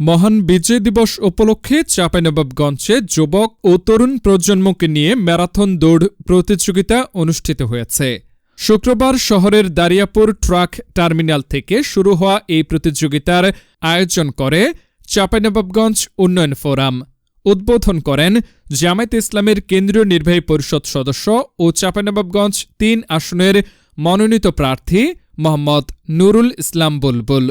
মহান বিজয় দিবস উপলক্ষে চাঁপাইনবাবগঞ্জে যুবক ও তরুণ প্রজন্মকে নিয়ে ম্যারাথন দৌড় প্রতিযোগিতা অনুষ্ঠিত হয়েছে। শুক্রবার শহরের দারিয়াপুর ট্রাক টার্মিনাল থেকে শুরু হওয়া এই প্রতিযোগিতার আয়োজন করে চাঁপাইনবাবগঞ্জ উন্নয়ন ফোরাম। উদ্বোধন করেন জামায়াত ইসলামের কেন্দ্রীয় নির্বাহী পরিষদ সদস্য ও চাঁপাইনবাবগঞ্জ তিন আসনের মনোনীত প্রার্থী মোহাম্মদ নুরুল ইসলাম বুলবুল।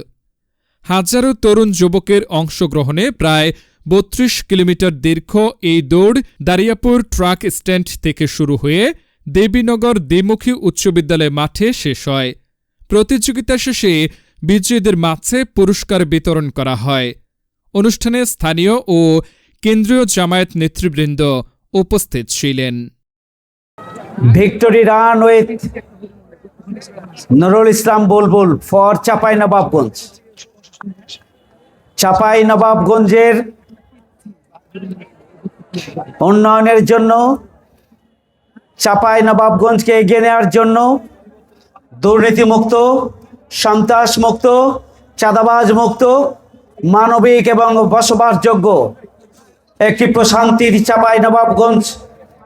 হাজারো তরুণ যুবকের অংশগ্রহণে প্রায় বত্রিশ কিলোমিটার দীর্ঘ এই দৌড় দারিয়াপুর ট্রাক স্ট্যান্ড থেকে শুরু হয়ে দেবীনগর দ্বিমুখী উচ্চ বিদ্যালয় মাঠে শেষ হয়। প্রতিযোগিতা শেষে বিজয়ীদের মাঝে পুরস্কার বিতরণ করা হয়। অনুষ্ঠানে স্থানীয় ও কেন্দ্রীয় জামায়াত নেতৃবৃন্দ উপস্থিত ছিলেন। Victory run with Nurul Islam Bulbul for Chapai Nawabganj Chapai নবাবগঞ্জের উন্নয়নের জন্য চাপাই নবাবগঞ্জকে এগিয়ে নেওয়ার জন্য দুর্নীতিমুক্ত সন্ত্রাস মুক্ত চাঁদাবাজ মুক্ত মানবিক এবং বসবাসযোগ্য একটি প্রশান্তির চাপাই নবাবগঞ্জ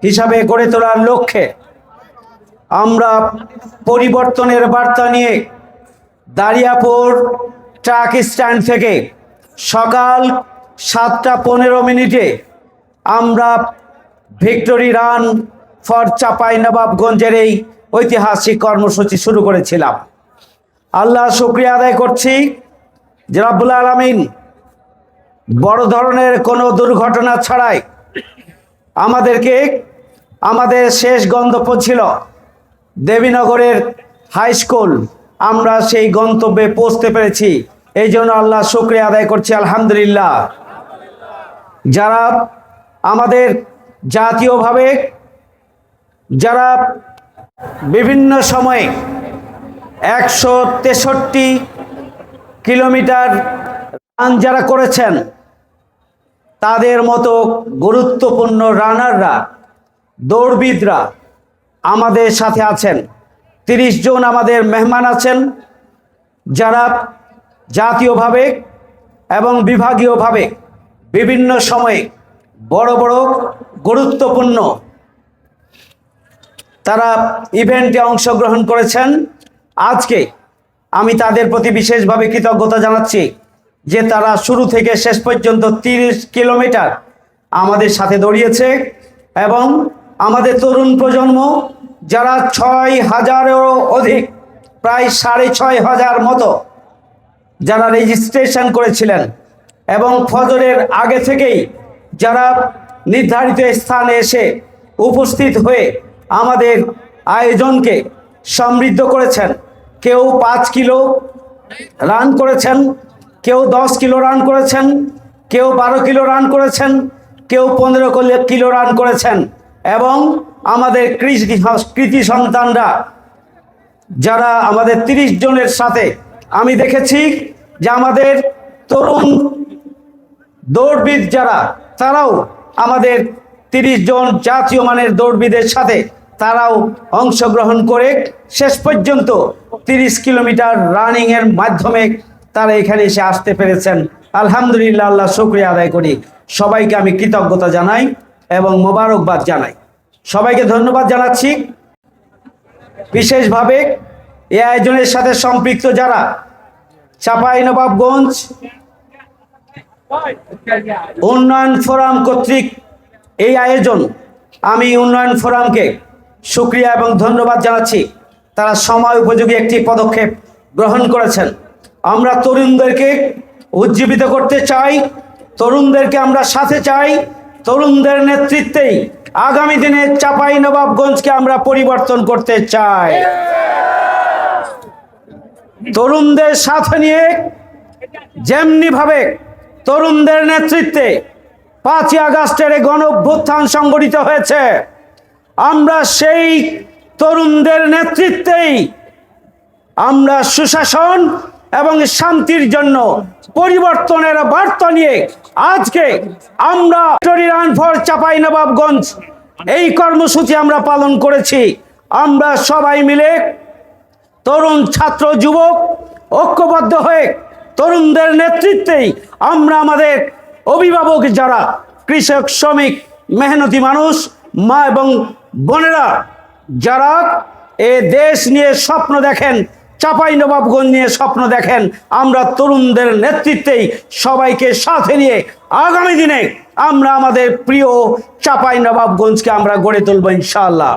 হিসাবে গড়ে তোলার লক্ষ্যে আমরা পরিবর্তনের বার্তা নিয়ে দারিয়াপুর ট্রাক স্ট্যান্ড থেকে সকাল সাতটা পনেরো মিনিটে আমরা ভিক্টোরি রান ফর চাপাই নবাবগঞ্জের এই ঐতিহাসিক কর্মসূচি শুরু করেছিলাম। আল্লাহ শুক্রিয়া আদায় করছি। যে আলমিন, বড় ধরনের কোনো দুর্ঘটনা ছাড়াই আমাদেরকে আমাদের শেষ গন্তব্য ছিল দেবীনগরের হাই স্কুল। আমরা সেই গন্তব্যে পৌঁছতে পেরেছি। এই জন্য আল্লাহ শুক্রিয়া আদায় করছি, আলহামদুলিল্লাহ। যারা আমাদের জাতীয়ভাবে, যারা বিভিন্ন সময়ে একশো তেষট্টি কিলোমিটার রান যারা করেছেন, তাদের মতো গুরুত্বপূর্ণ রানাররা, দৌড়বিদরা আমাদের সাথে আছেন। তিরিশ জন আমাদের মেহমান আছেন, যারা জাতীয়ভাবে এবং বিভাগীয়ভাবে বিভিন্ন সময়ে বড় বড় গুরুত্বপূর্ণ তারা ইভেন্টে অংশগ্রহণ করেছেন। আজকে আমি তাদের প্রতি বিশেষভাবে কৃতজ্ঞতা জানাচ্ছি যে তারা শুরু থেকে শেষ পর্যন্ত তিরিশ কিলোমিটার আমাদের সাথে দৌড়িয়েছে এবং আমাদের তরুণ প্রজন্ম যারা ছয় হাজারেরও অধিক, প্রায় সাড়ে ছয় হাজার মতো যারা রেজিস্ট্রেশন করেছিলেন এবং ফজরের আগে থেকেই যারা নির্ধারিত স্থানে এসে উপস্থিত হয়ে আমাদের আয়োজনকে সমৃদ্ধ করেছেন, কেউ পাঁচ কিলো রান করেছেন, কেউ দশ কিলো রান করেছেন, কেউ বারো কিলো রান করেছেন, কেউ পনেরো কিলো রান করেছেন এবং আমাদের কৃষি কৃতি সন্তানরা, যারা আমাদের তিরিশ জনের সাথে, আমি দেখেছি যে আমাদের তরুণ দৌড়বিদ যারা, তারাও আমাদের তিরিশ জন জাতীয় মানের দৌড়বিদের সাথে, তারাও অংশগ্রহণ করে শেষ পর্যন্ত তিরিশ কিলোমিটার রানিংয়ের মাধ্যমে তারা এখানে এসে আসতে পেরেছেন। আলহামদুলিল্লাহ, আল্লাহ শুক্রিয়া আদায় করি। সবাইকে আমি কৃতজ্ঞতা জানাই এবং মোবারকবাদ জানাই। সবাইকে ধন্যবাদ জানাচ্ছি। বিশেষভাবে এই আয়োজনের সাথে সম্পৃক্ত যারা, চাপাই নবাবগঞ্জ উন্নয়ন ফোরাম কর্তৃক এই আয়োজন, আমি উন্নয়ন ফোরামকে সুক্রিয়া এবং ধন্যবাদ জানাচ্ছি। তারা সময় উপযোগী একটি পদক্ষেপ গ্রহণ করেছেন। আমরা তরুণদেরকে উজ্জীবিত করতে চাই, তরুণদেরকে আমরা সাথে চাই, তরুণদের নেতৃত্বেই আগামী দিনে চাপাই নবাবগঞ্জকে আমরা পরিবর্তন করতে চাই। তরুণদের সাথে নিয়ে যেমনি ভাবে তরুণদের নেতৃত্বে পাঁচই আগস্টের গণ অভ্যুত্থান সংগঠিত হয়েছে, আমরা সেই তরুণদের নেতৃত্বেই আমরা সুশাসন এবং শান্তির জন্য পরিবর্তনের বার্তা নিয়ে আজকে আমরা রান ফর চাপাই নবাবগঞ্জ এই কর্মসূচি আমরা পালন করেছি। আমরা সবাই মিলে তরুণ ছাত্র, যুবক, ঐক্যবদ্ধ হয়ে তরুণদের নেতৃত্বেই আমরা আমাদের অভিভাবক যারা কৃষক, শ্রমিক, মেহনতি মানুষ, মা এবং বোনেরা, যারা এ দেশ নিয়ে স্বপ্ন দেখেন চাপাই নবাবগঞ্জ নিয়ে স্বপ্ন দেখেন। আমরা তরুণদের নেতৃত্বেই সবাইকে সাথে নিয়ে আগামী দিনে আমরা আমাদের প্রিয় চাপাই নবাবগঞ্জকে আমরা গড়ে তুলব ইনশাআল্লাহ।